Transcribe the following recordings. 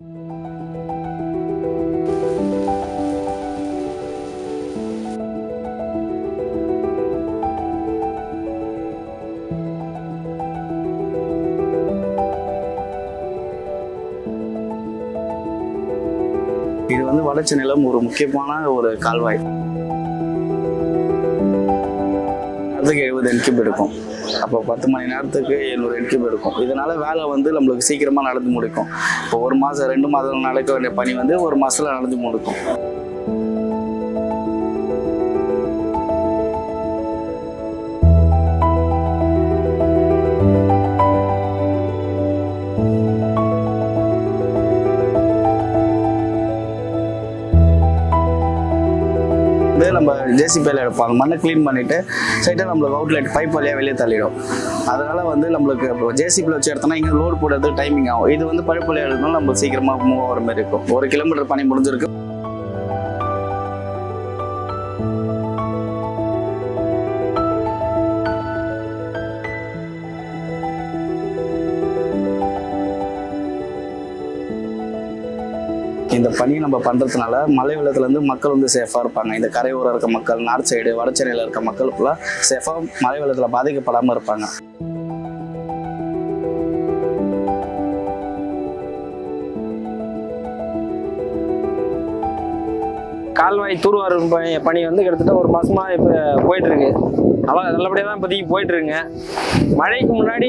இது வந்து வளர்ச்சி நிலம் ஒரு முக்கியமான ஒரு கால்வாய். நேரத்துக்கு எழுபது என்கியூப் எடுக்கும். அப்போ பத்து மணி நேரத்துக்கு எழுநூறு என்கியூப் எடுக்கும். இதனால வேலை வந்து நம்மளுக்கு சீக்கிரமாக நடந்து முடிக்கும். இப்போ ஒரு மாதம் ரெண்டு மாதம் நடக்க வேண்டிய பணி வந்து ஒரு மாதத்தில் நடந்து முடிக்கும். வந்து நம்ம ஜேசிபியில் எடுப்போம் அந்த மண்ணை க்ளீன் பண்ணிவிட்டு சைட்டாக நம்மளுக்கு அவுட்லெட் பைப் வழியாக வெளியே தள்ளிடும். அதனால் வந்து நம்மளுக்கு இப்போ ஜேசிபியில் வச்சு எடுத்தோம்னா இங்கே லோடு போடுறது டைமிங் ஆகும். இது வந்து பைப் வழியாக எடுக்கணும் நம்ம சீக்கிரமாக மூவ் ஆகிற மாதிரி இருக்கும். ஒரு கிலோமீட்டர் பணி முடிஞ்சிருக்கு. இந்த பணி நம்ம பண்ணுறதுனால மலை வெள்ளத்துலேருந்து மக்கள் வந்து சேஃபாக இருப்பாங்க. இந்த கரையோரம் இருக்க மக்கள் நார்த் சைடு வட சென்னையில் இருக்க மக்கள் ஃபுல்லாக சேஃபாக மலை வெள்ளத்தில் பாதிக்கப்படாமல் இருப்பாங்க. கால்வாய் தூர்வார பணி பணி வந்து கிட்டத்தட்ட ஒரு மாசமா இப்போ போயிட்டு இருக்கு நல்லா நல்லபடியாக தான் இப்போதைக்கு போயிட்டு இருக்குங்க மழைக்கு முன்னாடி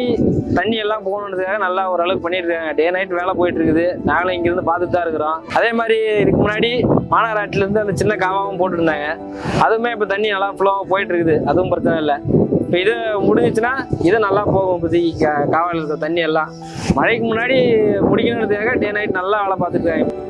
தண்ணி எல்லாம் போகணுன்றதுக்காக நல்லா ஓரளவுக்கு பண்ணிட்டு இருக்காங்க டே நைட் வேலை போயிட்டு இருக்குது நாங்களும் இங்கிருந்து பார்த்துட்டு தான் இருக்கிறோம். அதே மாதிரி இதுக்கு முன்னாடி மாநகராட்டிலேருந்து அந்த சின்ன காவாவும் போட்டுருந்தாங்க. அதுவுமே இப்போ தண்ணி நல்லா ஃப்ளோவாக போயிட்டு இருக்குது அதுவும் பிரச்சனை இல்லை. இப்போ இது முடிஞ்சிச்சுன்னா இது நல்லா போகும் இப்போதைக்கு கா- காவல் இருக்கிற தண்ணி எல்லாம். மழைக்கு முன்னாடி முடிக்கணுன்றதுக்காக டே நைட் நல்லா வேலை பார்த்துட்டு இருக்காங்க.